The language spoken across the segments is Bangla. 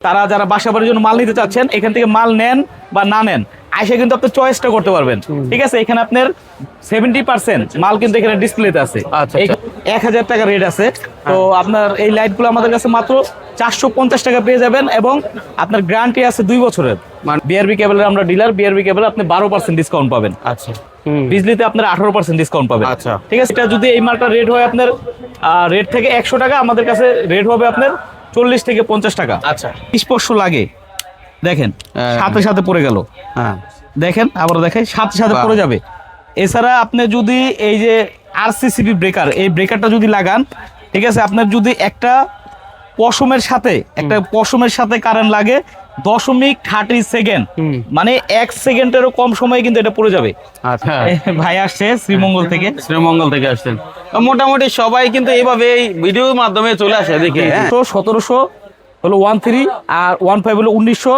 তারা যারা বাসা বাড়ির জন্য মাল নিতে চাচ্ছেন এখান থেকে মাল নেন বা না নেন আইসা কিন্তু আপনি চয়েসটা করতে পারবেন। ঠিক আছে? এখানে আপনার সেভেন্টি পার্সেন্ট মাল কিন্তু এখানে ডিসপ্লেতে আছে। আচ্ছা, এক হাজার টাকা রেট আছে। তো আপনার এই লাইটগুলো আমাদের কাছে মাত্র চারশো পঞ্চাশ টাকা পেয়ে যাবেন এবং আপনার গ্যারান্টি আছে দুই বছরের। মানে- বিআরবি কেবলের আমরা ডিলার বিআরবি কেবল আপনি বারো পার্সেন্ট ডিসকাউন্ট পাবেন। আচ্ছা বিজলিতে আপনার আঠারো পার্সেন্ট ডিসকাউন্ট পাবেন। আচ্ছা। ঠিক আছে? এটা যদি এই মালটা রেট হয় আপনার রেট থেকে একশো টাকা আমাদের কাছে রেট হবে আপনার চল্লিশ থেকে পঞ্চাশ টাকা। আচ্ছা। স্পর্শ লাগে। দেখেন হ্যাঁ। সাথে সাথে পড়ে গেল। হ্যাঁ। দেখেন আবার দেখেন সাথে সাথে। পড়ে যাবে। এছাড়া আপনি যদি এই যে আরসিসিবি ব্রেকার এই ব্রেকারটা যদি লাগান ঠিক আছে আপনার যদি একটা পশমের সাথে একটা পশমের সাথে কারেন্ট লাগে দশমিক থার্টি সেকেন্ড। মানে এক সেকেন্ডেরও কম সময়ে কিন্তু এটা পড়ে যাবে। আচ্ছা। ভাই আসছে শ্রীমঙ্গল থেকে। শ্রীমঙ্গল থেকে আসছেন। মোটামুটি সবাই কিন্তু এইভাবে এই ভিডিওর মাধ্যমে চলে আসে দেখে হ্যাঁ। সতেরোশো হলো ওয়ান থ্রি আর ওয়ান ফাইভ হলো উনিশশো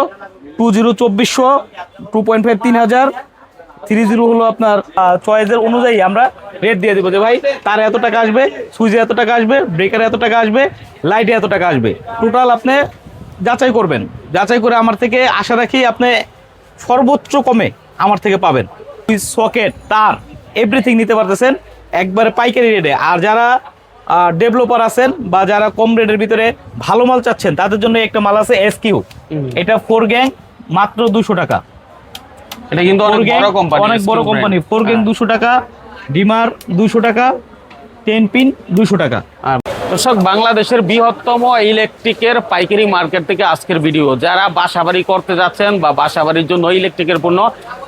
টু জিরো চব্বিশশো টু পয়েন্ট ফাইভ তিন হাজার থ্রি জিরো হলো আপনার চয়েসের অনুযায়ী আমরা রেট দিয়ে দেবো যে ভাই তার এত টাকা আসবে সুইচে এত টাকা আসবে ব্রেকারে এত টাকা আসবে লাইটে এত টাকা আসবে। টোটাল আপনি যাচাই করবেন। যাচাই করে আমার থেকে আশা রাখি আপনি সর্বোচ্চ কমে আমার থেকে পাবেন। সকেট তার এভরিথিং নিতে পারতেছেন। একবারে পাইকারি রেটে আর যারা ডেভেলপার আছেন বা যারা কম রেটের ভিতরে ভালো মাল চাচ্ছেন তাদের জন্য একটা মাল আছে এস কিউ এটা ফোর গ্যাং মাত্র দুশো টাকা। এটা কিন্তু অনেক বড় কোম্পানি অনেক বড় কোম্পানি ফোর গ্যাং দুশো টাকা ডিমার দুশো টাকা টেন পিন দুশো টাকা। আর দর্শক বাংলাদেশের বৃহত্তম ইলেকট্রিকের পাইকারি মার্কেট থেকে আজকের ভিডিও যারা বাসাবাড়ি করতে যাচ্ছেন বা বাসাবাড়ির জন্য ইলেকট্রিকের পণ্য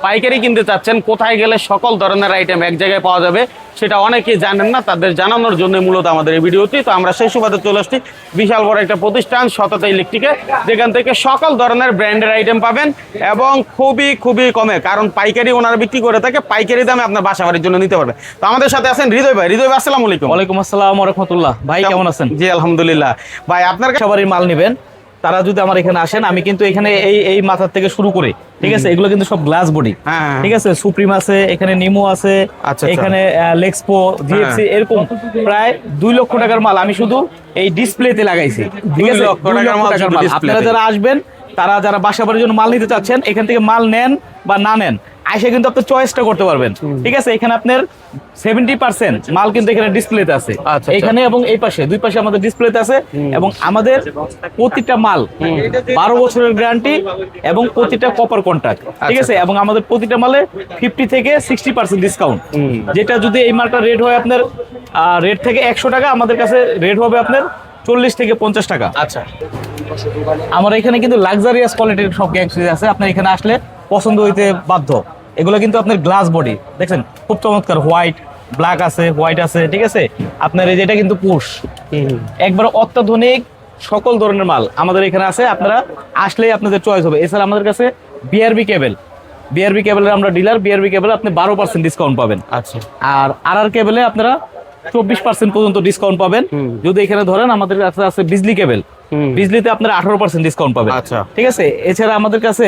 পাইকারি কিনতে চাচ্ছেন কোথায় গেলে সকল ধরনের আইটেম এক জায়গায় পাওয়া যাবে সেটা অনেকেই জানেন না তাদের জানানোর জন্য মূলত আমাদের এই ভিডিওটি। তো আমরা সেই সুবাদে চলে আসছি। বিশাল বড় একটা প্রতিষ্ঠান সততা ইলেকট্রিকে যেখান থেকে সকল ধরনের ব্র্যান্ডের আইটেম পাবেন এবং খুবই খুবই কমে। কারণ পাইকারি ওনারা বিক্রি করে থাকে পাইকারি দামে আপনার বাসাবাড়ির জন্য নিতে পারবে। তো আমাদের সাথে আছেন হৃদয় ভাই। হৃদয় ভাই আসসালামু আলাইকুম। ওয়ালাইকুম আসসালাম রহমতুল্লাহ। ভাই কেমন আছেন? জি আলহামদুলিল্লাহ। ভাই আপনার সবারই মাল নেবেন। তারা যদি আমার এখানে আসেন আমি কিন্তু এখানে এই এই মাথার থেকে শুরু করে। ঠিক আছে? এগুলো কিন্তু সব গ্লাস বডি হ্যাঁ, হ্যাঁ। ঠিক আছে? সুপ্রিম আছে এখানে নিমো আছে আচ্ছা, আচ্ছা। এখানে লেক্সপো জিএফসি এরকম প্রায় দুই লক্ষ টাকার মাল আমি শুধু এই ডিসপ্লেতে লাগাইছি। ঠিক আছে? আপনারা যারা আসবেন তারা যারা বাসা বাড়ির জন্য মাল নিতে চাচ্ছেন এখান থেকে মাল নেন বা না নেন আইসা কিন্তু আপনি চয়েসটা করতে পারবেন। ঠিক আছে? এখানে আপনার সেভেন্টি পার্সেন্ট মাল কিন্তু এখানে ডিসপ্লেতে আছে। আচ্ছা, আচ্ছা। এখানে এবং এই পাশে দুই পাশে আমাদের ডিসপ্লেতে আছে এবং আমাদের প্রতিটা মাল বারো বছরের গ্যারান্টি এবং প্রতিটা কপার কন্ট্রাক্ট ঠিক আছে? এবং আমাদের প্রতিটা মালে ফিফটি থেকে সিক্সটি পার্সেন্ট ডিসকাউন্ট যেটা যদি এই মালটা রেট হয় আপনার রেট থেকে একশো টাকা আমাদের কাছে রেট হবে আপনার চল্লিশ থেকে পঞ্চাশ টাকা। আচ্ছা। আমার এখানে কিন্তু লাক্সারিয়াস কোয়ালিটির সব গ্যাং গ্যাংসিস আছে। আপনার এখানে আসলে পছন্দ হইতে বাধ্য। এগুলো কিন্তু আপনার গ্লাস বডি দেখছেন? খুব চমৎকার। হোয়াইট ব্ল্যাক আছে হোয়াইট আছে ঠিক আছে? আপনার এই যে এটা কিন্তু পুশ একবার অত্যাধুনিক সকল ধরনের মাল আমাদের এখানে আছে। আপনারা আসলেই আপনাদের চয়েস হবে। এছাড়া আমাদের কাছে বিআরবি কেবল বিআরবি কেবলের আমরা ডিলার বিআরবি কেবল আপনি বারো পার্সেন্ট ডিসকাউন্ট পাবেন। আচ্ছা। আর আর আর কেবলে আপনারা চব্বিশ পার্সেন্ট পর্যন্ত ডিসকাউন্ট পাবেন। যদি এখানে ধরেন আমাদের কাছে আছে বিজলি কেবেল। বিজলিতে আপনার আঠারো পার্সেন্ট ডিসকাউন্ট পাবেন। আচ্ছা। ঠিক আছে? এছাড়া আমাদের কাছে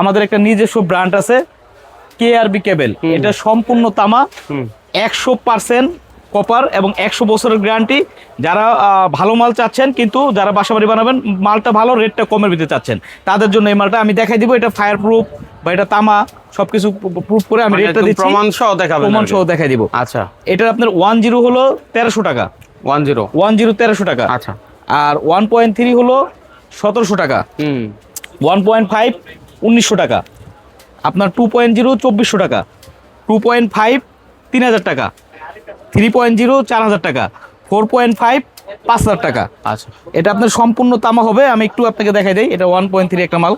আমাদের একটা নিজস্ব ব্র্যান্ড আছে কে আর বি কেবেল এটা সম্পূর্ণ তামা। একশো পার্সেন্ট কপার এবং একশো বছরের গ্যারান্টি যারা ভালো মাল চাচ্ছেন কিন্তু যারা বাসাবাড়ি বানাবেন মালটা ভালো রেটটা কমের ভিতরে চাচ্ছেন। তাদের জন্য এই মালটা আমি দেখাই দিব এটা ফায়ার প্রুফ বা এটা তামা সবকিছু প্রুফ করে আমি মানে রেটটা একদম দিচ্ছি। প্রমাণ সহ দেখাবেন প্রমাণ সহ দেখাই দিব। আচ্ছা। এটা আপনার ওয়ান জিরো হলো তেরোশো টাকা। ওয়ান জিরো ওয়ান জিরো তেরোশো টাকা। আচ্ছা। আর ওয়ান পয়েন্ট থ্রি হলো সতেরোশো টাকা। হুম। ওয়ান পয়েন্ট ফাইভ উনিশশো টাকা। আপনার টু পয়েন্ট জিরো চব্বিশশো টাকা। টু পয়েন্ট ফাইভ তিন হাজার টাকা। থ্রি পয়েন্ট জিরো চার হাজার টাকা। ফোর পয়েন্ট ফাইভ পাঁচ হাজার টাকা। আচ্ছা। এটা আপনার সম্পূর্ণ তামা হবে আমি একটু আপনাকে দেখাই দিই এটা ওয়ান পয়েন্ট থ্রি একটা মাল।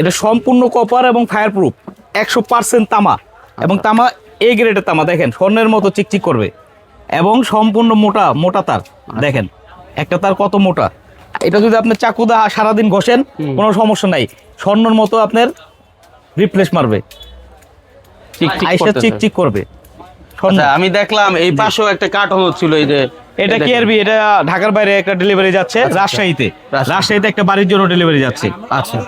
এটা সম্পূর্ণ কপার এবং ফায়ার প্রুফ একশো পার্সেন্ট তামা এবং তামা এ গ্রেডের তামা দেখেন স্বর্ণের মতো চিকচিক করবে এবং সম্পূর্ণ মোটা মোটা তার দেখেন একটা তার কত মোটা। এটা যদি আপনি চাকুদা সারাদিন ঘষেন কোনো সমস্যা নাই স্বর্ণের মতো আপনার রিপ্লেস মারবে। আইসা। চিকচিক করবে। আচ্ছা আমি দেখলাম এই পাশেও একটা কার্টন হচ্ছিল এই যে এটা কি আরবি? এটা ঢাকার বাইরে একটা ডেলিভারি যাচ্ছে রাজশাহীতে। রাজশাহীতে একটা বাড়ির জন্য ডেলিভারি যাচ্ছে। আচ্ছা।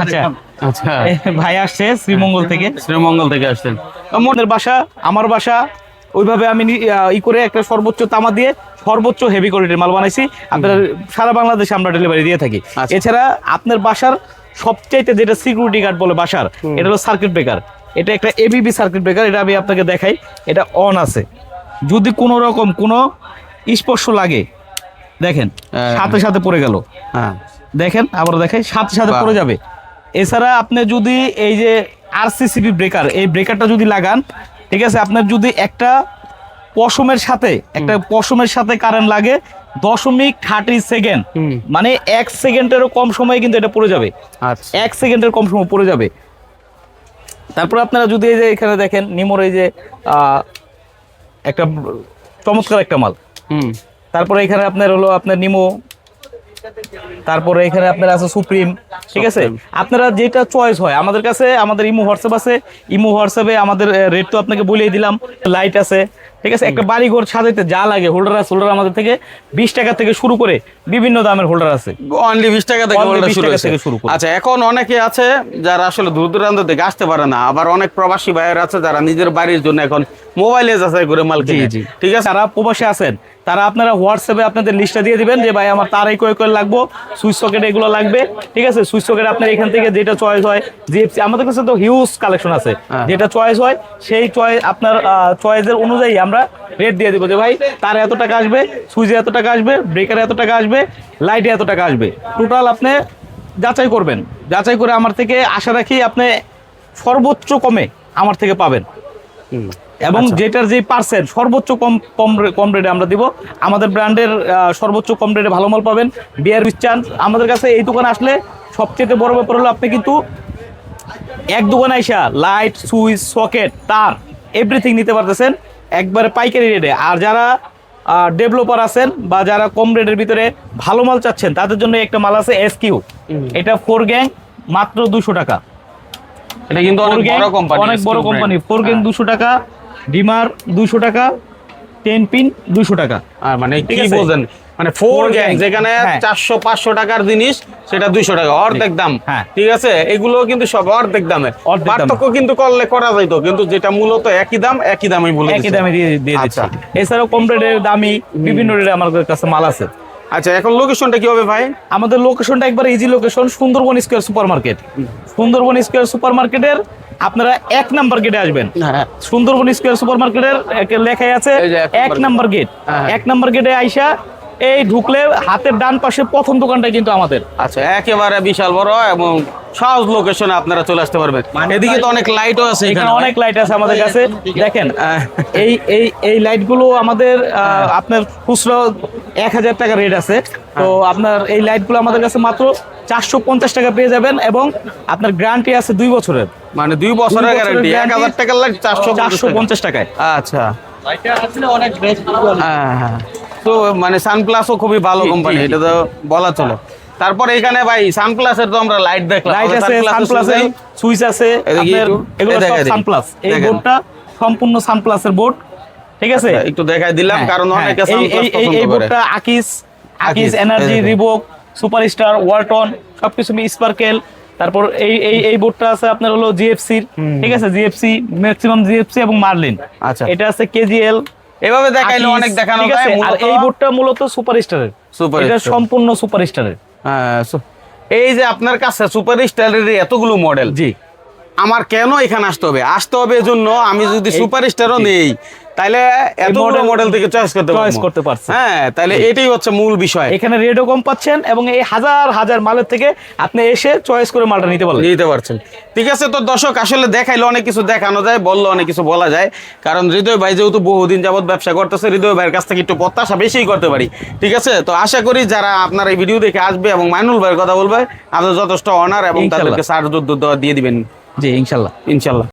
আচ্ছা। আচ্ছা। ভাই আসছে শ্রীমঙ্গল থেকে। শ্রীমঙ্গল থেকে আসছেন। মনের বাসা আমার বাসা ওইভাবে আমি নি- ই করে একটা সর্বোচ্চ তামা দিয়ে সর্বোচ্চ হেভি কোয়ালিটির মাল বানাইছি। আপনার সারা বাংলাদেশে আমরা ডেলিভারি দিয়ে থাকি। আচ্ছা। এছাড়া আপনার বাসার সবচাইতে যেটা সিকিউরিটি গার্ড বলে বাসার এটা হলো সার্কিট ব্রেকার এটা একটা এবিবি সার্কিট ব্রেকার এটা আমি আপনাকে দেখাই। এটা অন আছে। যদি কোনো রকম কোনো স্পর্শ লাগে দেখেন হ্যাঁ। সাথে সাথে পড়ে গেল। হ্যাঁ। দেখেন আবার দেখাই সাথে সাথে। পড়ে যাবে। এছাড়া আপনি যদি এই যে আরসিসিবি ব্রেকার এই ব্রেকারটা যদি লাগান ঠিক আছে আপনার যদি একটা পশমের সাথে একটা পশমের সাথে কারেন্ট লাগে দশমিক থার্টি সেকেন্ড মানে এক সেকেন্ডেরও কম সময়ে কিন্তু এটা পড়ে যাবে। আচ্ছা। এক সেকেন্ডের কম সময় পড়ে যাবে। তারপর আপনারা যদি এই যে এখানে দেখেন নিমোর এই যে একটা চমৎকার একটা মাল। হুম। তারপরে এখানে আপনার হলো আপনার নিমো। তারপরে এখানে আপনার আছে সুপ্রিম ঠিক আছে? আপনারা যেটা চয়েস হয় আমাদের কাছে আমাদের ইমো হোয়াটসঅ্যাপ আছে। ইমো হোয়াটসঅ্যাপে আমাদের রেট তো আপনাকে বলেই দিলাম। লাইট আছে। ঠিক আছে? একটা বাড়ি ঘর সাজাইতে যা লাগে হোল্ডার আছে হোল্ডার আমাদের থেকে বিশ টাকা থেকে শুরু করে বিভিন্ন দামের হোল্ডার আছে। অনলি বিশ টাকা থেকে Only বলটা 20 শুরু থেকে শুরু করে। আচ্ছা এখন অনেকে আছে যারা আসলে দূর দূরান্ত থেকে আসতে পারে না আবার অনেক প্রবাসী ভাইয়ের আছে যারা নিজের বাড়ির জন্য এখন মোবাইলে যাচাই করে মাল কিনে। ঠিক আছে? যারা প্রবাসে আছেন তারা আপনারা হোয়াটসঅ্যাপে আপনাদের লিস্টটা দিয়ে দিবেন যে ভাই আমার তার এই কয়ে কয়ে লাগবো সুইচ সকেট এগুলো লাগবে। ঠিক আছে? সুইচ সকেট আপনার এখান থেকে যেটা চয়েস হয় জিএফসি আমাদের কাছে তো হিউজ কালেকশন আছে। হ্যাঁ। যেটা চয়েস হয় সেই চয়েস আপনার চয়েসের অনুযায়ী আমরা রেট দিয়ে দিব যে ভাই তার এত টাকা আসবে সুইচে এত টাকা আসবে ব্রেকারে এত টাকা আসবে লাইটে এত টাকা আসবে। টোটাল আপনি যাচাই করবেন। যাচাই করে আমার থেকে আশা রাখি আপনি সর্বোচ্চ কমে আমার থেকে পাবেন। এবং আচ্ছা। যেটার যে পার্সেন্ট সর্বোচ্চ কম কম কম রেটে আমরা দিব। আমাদের ব্র্যান্ডের সর্বোচ্চ কম রেটে ভালো মাল পাবেন। বিয়ার চান্স আমাদের কাছে এই দোকানে আসলে সবচেয়ে বড় ব্যাপার হলো আপনি কিন্তু এক দোকানে আইসা লাইট সুইচ সকেট তার এভরিথিং নিতে পারতেছেন। একবারে পাইকারি রেটে আর যারা ডেভেলপার আছেন বা যারা কম রেটের ভিতরে ভালো মাল চাচ্ছেন তাদের জন্য একটা মাল আছে এস কিউ এটা ফোর গ্যাং মাত্র দুশো টাকা। এটা কিন্তু অনেক বড় কোম্পানি অনেক বড় কোম্পানি ফোর গ্যাং দুশো টাকা ডিমার দুশো টাকা টেন পিন দুশো টাকা। আর মানে কি বলছেন? বোঝেন মানে ফোর গ্যাং যেখানে হ্যাঁ। চারশো পাঁচশো টাকার জিনিস সেটা দুইশো টাকা অর্ধেক দাম। হ্যাঁ। ঠিক আছে? এগুলো কিন্তু সব অর্ধেক দামে পার্থক্য কিন্তু করলে করা যাইতো কিন্তু যেটা মূলত একই দাম একই দামই বলে একই দামে দিয়ে আচ্ছা। এছাড়াও কম রেটের দামি বিভিন্ন রেটে আমার কাছে মাল আছে। আচ্ছা এখন লোকেশনটা কি হবে ভাই? আমাদের লোকেশনটা একবার easy location Sundarban square super market Sundarban square super মার্কেটের আপনারা এক নাম্বার গেটে আসবেন। হ্যাঁ। সুন্দরবন স্কোয়ার সুপার মার্কেটের লেখাই আছে এক নাম্বার গেট। এক নাম্বার গেটে আইসা এই ঢুকলে হাতের ডান পাশে প্রথম দোকানটা কিন্তু আমাদের। আচ্ছা একেবারে বিশাল বড় এবং সহজ লোকেশনে আপনারা চলে আসতে পারবেন। এদিকে তো অনেক লাইটও আছে এখানে অনেক লাইট আছে আমাদের কাছে। দেখেন এই এই এই লাইটগুলো আমাদের আপনার খুচরো এক হাজার টাকা রেট আছে। তো আপনার এই লাইটগুলো আমাদের কাছে মাত্র চারশো পঞ্চাশ টাকা পেয়ে যাবেন এবং আপনার গ্যারান্টি আছে দুই বছরের। মানে দুই বছরের বছরের গ্যারান্টি এক হাজার টাকার লাইট চারশো চারশো পঞ্চাশ টাকায়। আচ্ছা। হ্যাঁ হ্যাঁ। তো মানে সানপ্লাসও খুবই ভালো কোম্পানি এটা তো বলা চলে। তারপর এখানে ভাই সানপ্লাসের তো আমরা লাইট দেখলাম। লাইট আছে সুইচ আছে এগুলো সব সানপ্লাস এই বোর্ডটা সম্পূর্ণ সানপ্লাসের বোর্ড ঠিক আছে? একটু দেখাই দিলাম হ্যাঁ, কারণ হ্যাঁ। অনেকে এই- সানপ্লাস বোর্ডটা আকিস আকিস এনার্জি। রিবক সুপারস্টার ওয়ালটন সবকিছু স্পার্কেল তারপর এই এই এই বোর্ডটা আছে আপনার হলো জিএফসি ঠিক আছে? জিএফসি ম্যাক্সিমাম জিএফসি এবং মার্লিন আচ্ছা। এটা আছে কেজিএল এভাবে দেখাইলে অনেক দেখানো যায় আর এই বোর্ডটা মূলত সুপারস্টারের। সুপার এটা। সম্পূর্ণ সুপারস্টারের। হ্যাঁ, এই যে আপনার কাছে সুপার স্টারের এতগুলো মডেল জি। আমার কেন এখানে আসতে হবে? আসতে হবে এজন্য আমি যদি সুপার স্টারও জি। নেই তাহলে এতগুলো model মডেল থেকে চয়েস করতে চয়েস করতে পারছি। হ্যাঁ তাহলে এটাই হচ্ছে মূল বিষয়। এখানে রেটও কম পাচ্ছেন এবং এই হাজার হাজার মালের থেকে আপনি এসে চয়েস করে মালটা নিতে পারবেন নিতে পারছেন। ঠিক আছে তো দর্শক আসলে দেখাইলে অনেক কিছু দেখানো যায় বললে অনেক কিছু বলা যায়। কারণ হৃদয় ভাই যেহেতু বহুদিন যাবত ব্যবসা করতেছে হৃদয় ভাইয়ের কাছ থেকে একটু প্রত্যাশা বেশিই করতে পারি। ঠিক আছে? তো আশা করি যারা আপনার এই ভিডিও দেখে আসবে এবং মাইনুল ভাইয়ের কথা বলবে আপনার যথেষ্ট অনার এবং তাদেরকে সার দিয়ে দিবেন। জি ইনশাল্লাহ। ইনশাল্লাহ।